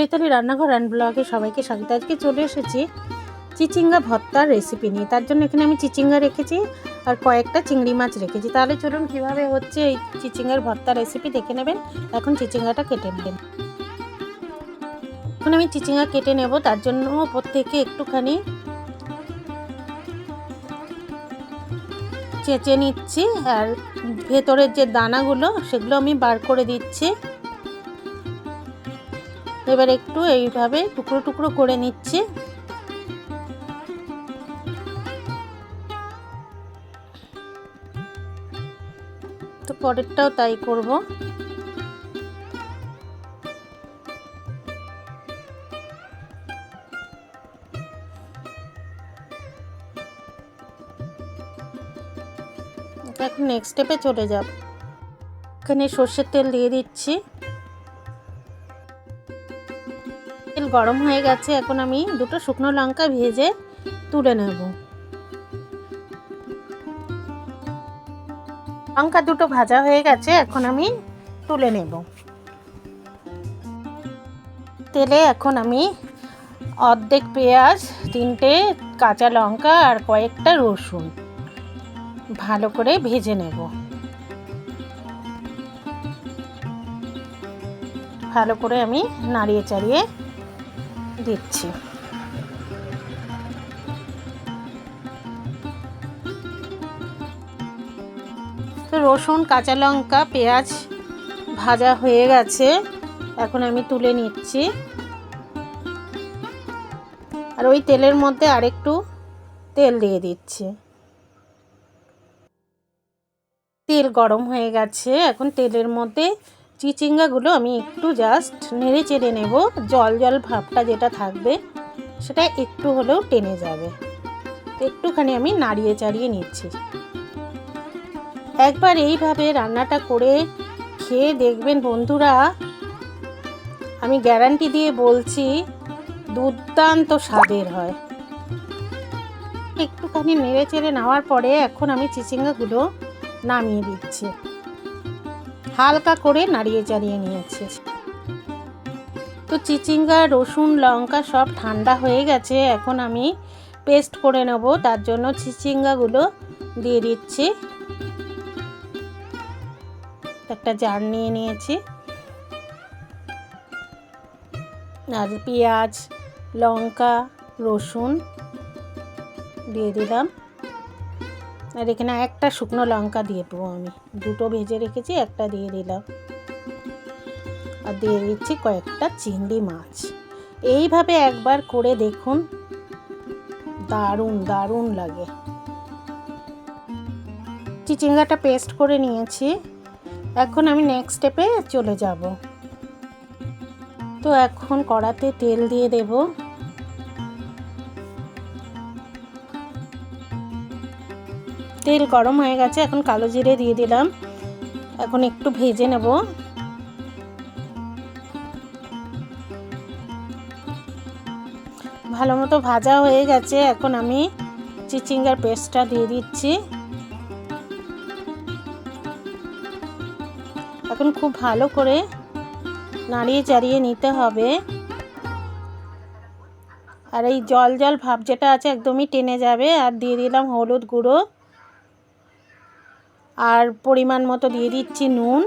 চৈতালি রান্নাঘর অ্যান্ড ব্লগে সবাইকে স্বাগত। আজকে চলে এসেছি চিচিঙ্গা ভর্তার রেসিপি নিয়ে। তার জন্য এখানে আমি চিচিঙ্গা রেখেছি আর কয়েকটা চিংড়ি মাছ রেখেছি। তাহলে চলুন কীভাবে হচ্ছে এই চিচিঙ্গার ভর্তা রেসিপি দেখে নেবেন। এখন চিচিঙ্গাটা কেটে নেবেন। এখন আমি চিচিঙ্গা কেটে নেব। তার জন্য ওপর থেকে একটুখানি চেঁচে নিচ্ছি। আর ভেতরের যে দানাগুলো, সেগুলো আমি বার করে দিচ্ছি। এবার একটু এইভাবে টুকরো টুকরো করে নিচ্ছি। তো পরেরটাও তাই করব। এখন নেক্সট স্টেপে চলে যাব। এখানে সর্ষের তেল দিয়ে দিচ্ছি। তেল গরম হয়ে গেছে, এখন আমি দুটো শুকনো লঙ্কা ভেজে তুলে নেব। লঙ্কা দুটো ভাজা হয়ে গেছে, এখন আমি তুলে নেব। তেলে এখন আমি অর্ধেক পেঁয়াজ, তিনটে কাঁচা লঙ্কা আর কয়েকটা রসুন ভালো করে ভেজে নেব। ভালো করে আমি নাড়িয়ে চাড়িয়ে দিচ্ছি তো রসুন, কাঁচা লঙ্কা, পেঁয়াজ ভাজা হয়ে গেছে। এখন আমি তুলে নিচ্ছি। আর ওই তেলের মধ্যে আরেকটু তেল দিয়ে দিচ্ছি। তেল গরম হয়ে গেছে। এখন তেলের মধ্যে চিচিঙ্গাগুলো আমি একটু জাস্ট নেড়ে চেড়ে নেব। জল জল ভাবটা যেটা থাকবে, সেটা একটু হলেও টেনে যাবে। একটুখানি আমি নাড়িয়ে চাড়িয়ে নিচ্ছি। একবার এইভাবে রান্নাটা করে খেয়ে দেখবেন বন্ধুরা, আমি গ্যারান্টি দিয়ে বলছি, দুর্দান্ত স্বাদের হয়। একটুখানি নেড়ে চেড়ে নেওয়ার পরে এখন আমি চিচিঙ্গাগুলো নামিয়ে দিচ্ছি। হালকা করে নাড়িয়ে চাড়িয়ে নিয়েছি। তো চিচিঙ্গা, রসুন, লঙ্কা সব ঠান্ডা হয়ে গেছে, এখন আমি পেস্ট করে নেব, তার জন্য চিচিঙ্গাগুলো দিয়ে দিচ্ছি। একটা জার নিয়ে নিয়েছি। আর পেঁয়াজ, লঙ্কা, রসুন দিয়ে দিলাম। আর এখানে একটা শুকনো লঙ্কা দিয়ে দেবো আমি। দুটো ভেজে রেখেছি, একটা দিয়ে দিলাম। আর দিয়ে দিচ্ছি কয়েকটা চিংড়ি মাছ। এইভাবে একবার করে দেখুন, দারুণ দারুণ লাগে। চিচিঙ্গাটা পেস্ট করে নিয়েছি, এখন আমি নেক্সট স্টেপে চলে যাব। তো এখন কড়াতে তেল দিয়ে দেবো। তেল গরম হয়ে গেছে, এখন কালো জিরে দিয়ে দিলাম। এখন একটু ভেজে নেব। ভালো মতো ভাজা হয়ে গেছে, এখন আমি চিচিঙ্গার পেস্টটা দিয়ে দিচ্ছি। এখন খুব ভালো করে নাড়িয়ে চাড়িয়ে নিতে হবে। আর এই জল জল ভাব যেটা আছে একদমই টেনে যাবে। আর দিয়ে দিলাম হলুদ গুঁড়ো। আর পরিমাণ মতো দিয়ে দিচ্ছি নুন।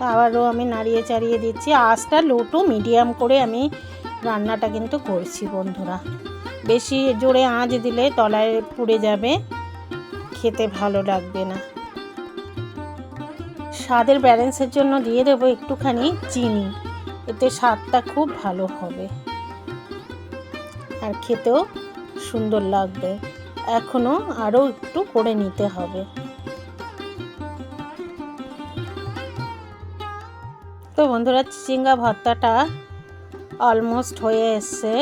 আবারও আমি নাড়িয়ে চাড়িয়ে দিচ্ছি। আঁচটা লো টু মিডিয়াম করে আমি রান্নাটা কিন্তু করছি বন্ধুরা। বেশি জোরে আঁচ দিলে তলায় পুড়ে যাবে। খেতে ভালো লাগবে না। স্বাদের ব্যালেন্সের জন্য দিয়ে দেবো একটুখানি চিনি। এতে স্বাদটা খুব ভালো হবে। আর খেতেও সুন্দর লাগবে। এখনও আরও একটু করে নিতে হবে। তো বন্ধুরা, চিচিঙ্গা ভর্তাটা অলমোস্ট হয়ে এসছে।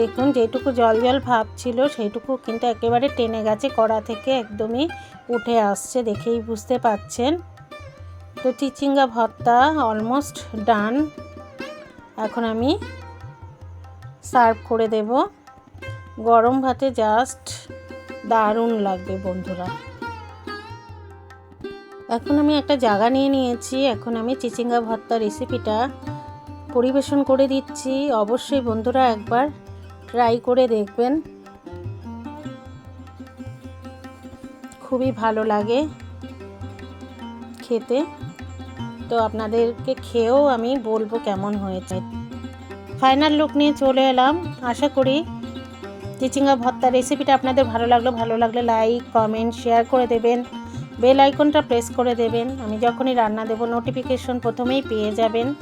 দেখুন, যেটুকু জল জল ভাব ছিল, সেইটুকু কিন্তু একেবারে টেনে গেছে, কড়া থেকে একদমই উঠে আসছে দেখেই বুঝতে পাচ্ছেন। তো চিচিঙ্গা ভর্তা অলমোস্ট ডান এখন আমি সার্ভ করে দেব। গরম ভাতে জাস্ট দারুণ লাগবে বন্ধুরা। এখন আমি একটা জায়গা নিয়ে নিয়েছি। এখন আমি চিচিঙ্গা ভর্তা রেসিপিটা পরিবেশন করে দিচ্ছি। অবশ্যই বন্ধুরা একবার ট্রাই করে দেখবেন। খুবই ভালো লাগে খেতে। তো আপনাদেরকে খেয়েও আমি বলব কেমন হয়েছে। ফাইনাল লুক নিয়ে চলে এলাম। আশা করি চিচিঙ্গা ভর্তা রেসিপিটা আপনাদের ভালো লাগল, ভালো লাগলে লাইক কমেন্ট শেয়ার করে দেবেন। বেল আইকনটা প্রেস করে দেবেন। আমি যখনই রান্না দেবো নোটিফিকেশন প্রথমেই পেয়ে যাবেন।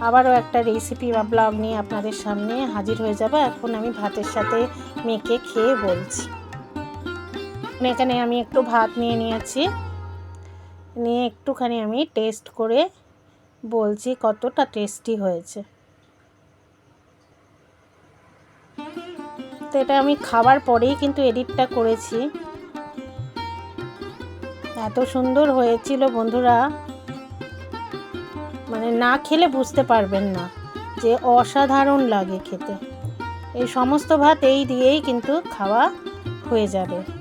আবারও একটা রেসিপি বা ব্লগ নিয়ে আপনাদের সামনে হাজির হয়ে যাব। এখন আমি ভাতের সাথে মেখে খেয়ে বলছি। এখানে আমি একটু ভাত নিয়ে নিয়েছি। নিয়ে একটুখানি আমি টেস্ট করে বলছি কতটা টেস্টি হয়েছে। তো এটা আমি খাবার পরেই কিন্তু এডিটটা করেছি। এত সুন্দর হয়েছিল বন্ধুরা। মানে না খেলে বুঝতে পারবেন না যে অসাধারণ লাগে খেতে। এই সমস্ত ভাত এই দিয়েই কিন্তু খাওয়া হয়ে যাবে।